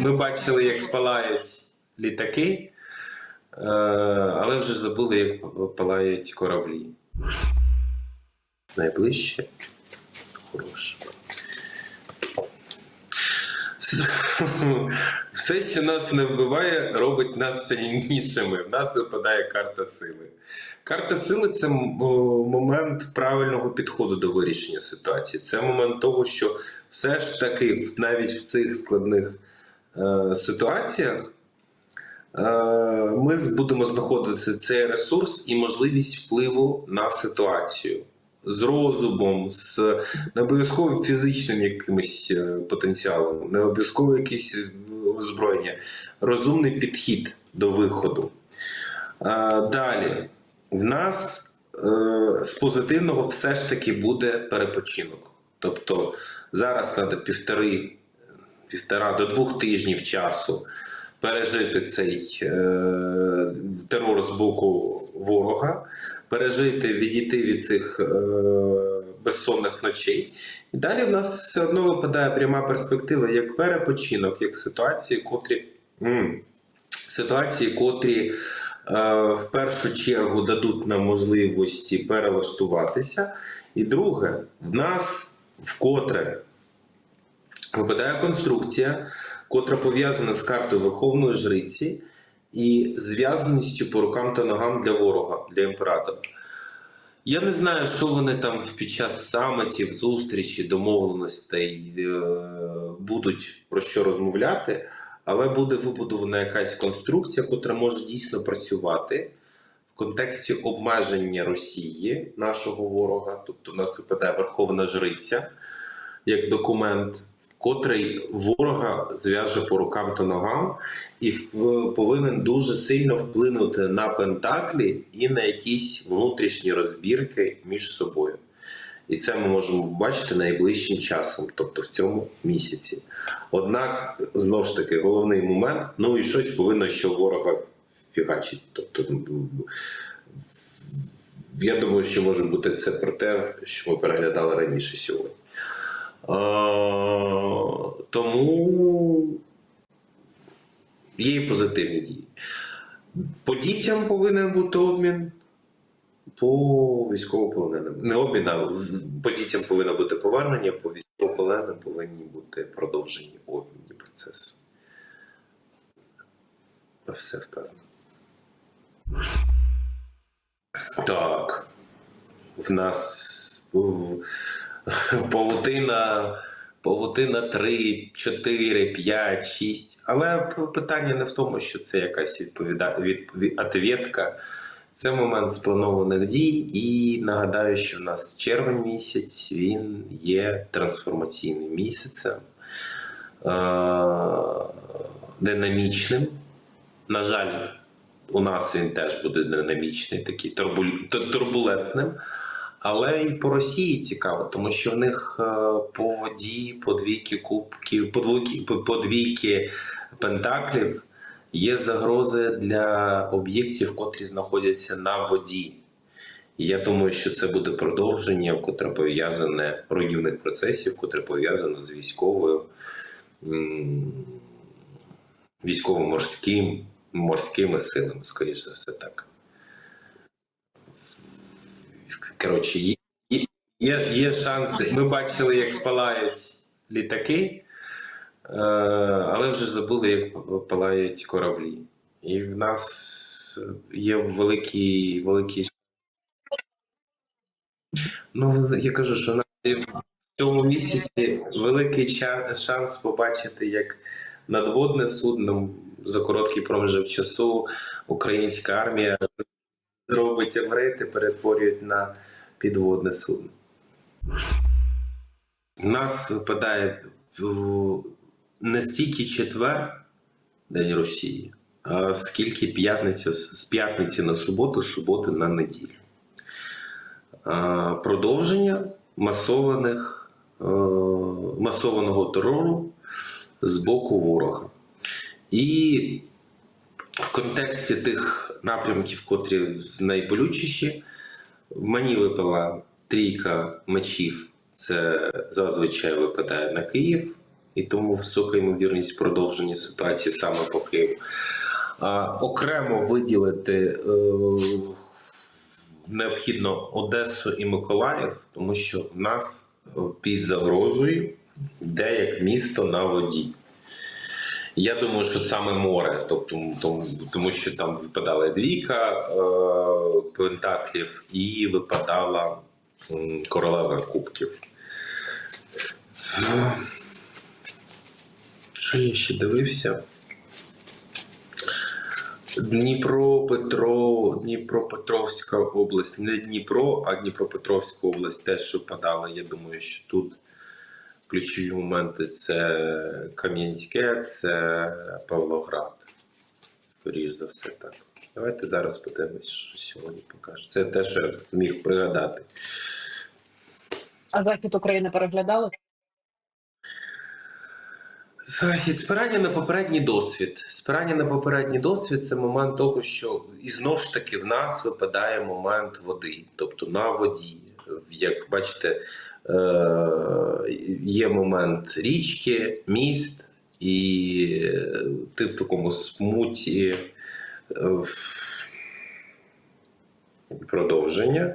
ми бачили, як палають літаки, е, але вже забули, як палають кораблі. Найближче. Хороше. Все, що нас не вбиває, робить нас сильнішими. В нас випадає карта сили. Карта сили це момент правильного підходу до вирішення ситуації. Це момент того, що все ж таки, навіть в цих складних ситуаціях, е, ми будемо знаходити цей ресурс і можливість впливу на ситуацію. З розумом, з не обов'язково фізичним якимось е, потенціалом, не обов'язково якісь е, озброєння, розумний підхід до виходу. Е, Далі, в нас е, з позитивного все ж таки буде перепочинок. Тобто зараз треба півтори, півтора до двох тижнів часу пережити цей е, терор з боку ворога, пережити, відійти від цих е, безсонних ночей. І далі в нас все одно випадає пряма перспектива як перепочинок, як ситуації, котрі. м, ситуації, котрі е, в першу чергу дадуть нам можливості перелаштуватися. І друге, в нас вкотре випадає конструкція, котра пов'язана з картою Верховної Жриці і зв'язаністю по рукам та ногам для ворога, для імператора. Я не знаю, що вони там під час самітів, зустрічі, домовленостей е, будуть про що розмовляти, але буде вибудована якась конструкція, котра може дійсно працювати в контексті обмеження Росії, нашого ворога. Тобто, у нас випадає Верховна Жриця як документ, котрий ворога зв'яже по рукам та ногам, і в- повинен дуже сильно вплинути на пентаклі і на якісь внутрішні розбірки між собою. І це ми можемо бачити найближчим часом, тобто в цьому місяці. Однак, знову ж таки, головний момент: ну і щось повинно ще ворога фігачить. Тобто, я думаю, що може бути це про те, що ми переглядали раніше сьогодні. Тому є і позитивні дії. По дітям повинен бути обмін по військовополоненим. Не обмін, а по дітям повинно бути повернення, по військовополоненим повинні бути продовжені обмінні процеси. Все впевнено. Так. В нас павутина, павутина 3, 4, 5, 6. Але питання не в тому, що це якась відповіда... відпові... ответка. Це момент спланованих дій, і нагадаю, що в нас червень місяць він є трансформаційним місяцем, динамічним. На жаль, у нас він теж буде динамічний, такий турбулентним. Але і по Росії цікаво, тому що в них е, по воді, по двійки кубків, по двійки, по, двійки пентаклів є загрози для об'єктів, котрі знаходяться на воді. І я думаю, що це буде продовження, котре пов'язане руйнівних процесів, котре пов'язано з військовою військово-морським морськими силами, скоріш за все так. Коротше, є, є, є, шанси. Ми бачили, як палають літаки, е, але вже забули, як палають кораблі. І в нас є великий, великий. Ну, я кажу, що в нас в цьому місяці великий шанс побачити, як надводне судно за короткий проміжок часу українська армія робить амрети, перетворюють на підводне судно. В нас випадає не стільки четвер, День Росії, а скільки п'ятниця з п'ятниці на суботу, з суботи на неділю. Продовження масованих, е, масованого терору з боку ворога. І в контексті тих напрямків, котрі найболючіші, мені випала трійка мечів. Це зазвичай випадає на Київ і тому висока ймовірність продовження ситуації саме по Києву. А, окремо виділити е, необхідно Одесу і Миколаїв, тому що в нас е, під загрозою йде місто на воді. Я думаю, що саме море, тобто тому, тому що там випадала двійка е, пентаклів і випадала м, королева кубків. Е, Що я ще дивився? Дніпро, Петро, Дніпропетровська область, не Дніпро, а Дніпропетровська область теж випадала. Я думаю, що тут ключові моменти це Кам'янське, це Павлоград. Скоріш за все так. Давайте зараз подивимось, що сьогодні покаже. Це те, що я міг пригадати. А захід України переглядали? Захід, спирання на попередній досвід. Спирання на попередній досвід це момент того, що і знов ж таки в нас випадає момент води, тобто на воді. Як бачите, є момент річки, міст, і е, ти в такому смуті е, продовження,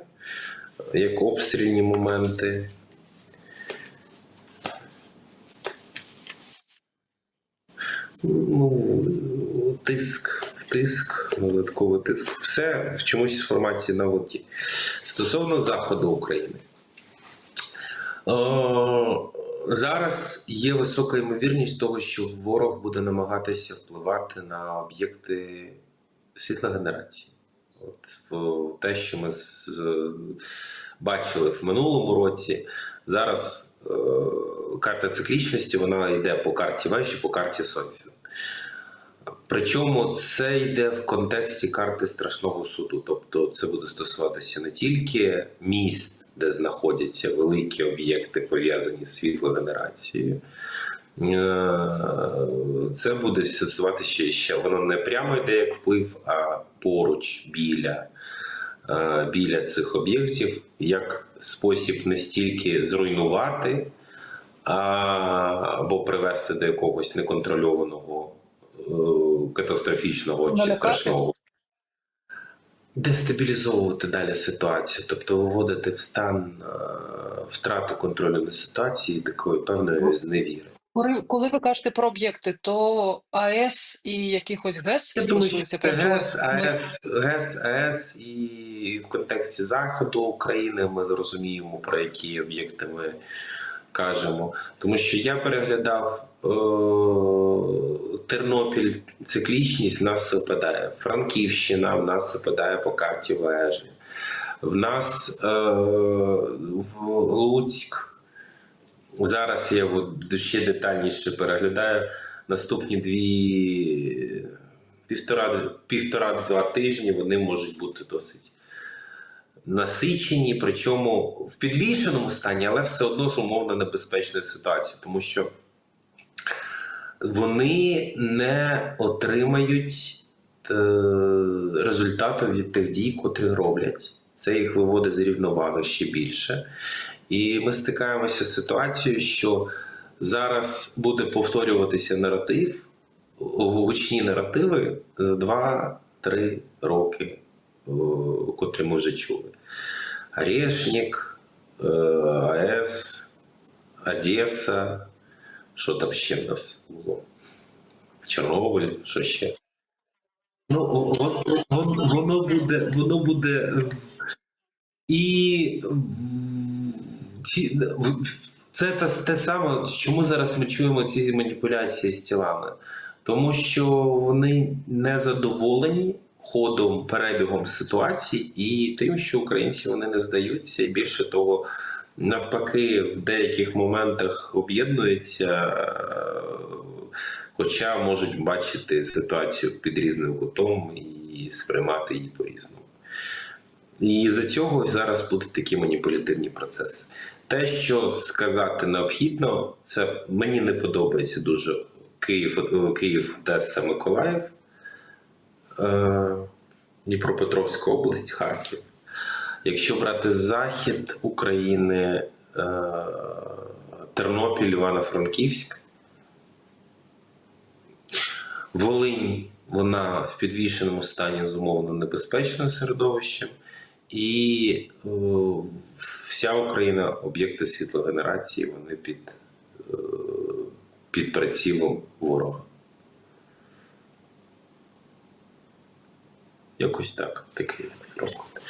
як обстрільні моменти. Ну, тиск, тиск, додатковий тиск. Все в чомусь в форматі на воді. Стосовно заходу України. Зараз є висока ймовірність того, що ворог буде намагатися впливати на об'єкти світлогенерації. От в те, що ми з, бачили в минулому році, зараз е, карта циклічності вона йде по карті вежі, по карті сонця. Причому це йде в контексті карти страшного суду. Тобто це буде стосуватися не тільки міст, де знаходяться великі об'єкти, пов'язані з світлогенерацією. Е, Це буде стосуватися ще воно не прямо йде як вплив, а поруч біля, е, біля цих об'єктів, як спосіб не стільки зруйнувати або привести до якогось неконтрольованого е, катастрофічного чи страшного. Дестабілізовувати далі ситуацію, тобто виводити в стан е, втрати контролю над ситуацією такої певної зневіри. Коли, ви кажете про об'єкти, то АЕС і якихось ГЕС Я думаю, що прям ГЕС. Ну, АЕС, ГЕС, АЕС і в контексті заходу України ми зрозуміємо, про які об'єкти ми кажемо. Тому що я переглядав е- Тернопіль, циклічність в нас випадає. Франківщина в нас випадає по карті вежі. В нас е- в Луцьк. Зараз я ще детальніше переглядаю наступні дві півтора півтора-два тижні вони можуть бути досить насичені, причому в підвішеному стані, але все одно з умовно небезпечної ситуації, тому що вони не отримають е, результату від тих дій, котрі роблять. Це їх виводить з рівноваги ще більше. І ми стикаємося з ситуацією, що зараз буде повторюватися наратив, гучні наративи за 2-3 роки, котрі ми вже чули. Орешник, е, АЕС, Одеса, що там ще в нас було? Чорнобиль, що ще? Ну, воно, воно, буде, воно буде і це те, те саме, чому зараз ми чуємо ці маніпуляції з тілами. Тому що вони не задоволені ходом, перебігом ситуації і тим, що українці вони не здаються, і більше того, навпаки, в деяких моментах об'єднуються, е, хоча можуть бачити ситуацію під різним кутом і сприймати її по-різному. І за цього зараз будуть такі маніпулятивні процеси. Те, що сказати необхідно, це мені не подобається дуже Київ, е, Київ, Одеса, Миколаїв, е, Дніпропетровська область, Харків. Якщо брати захід України, е, Тернопіль, Івано-Франківськ, Волинь, вона в підвішеному стані зумовлено небезпечним середовищем, і е, вся Україна, об'єкти світлогенерації, вони під, е, під прицілом ворога. Якось так, такий розклад.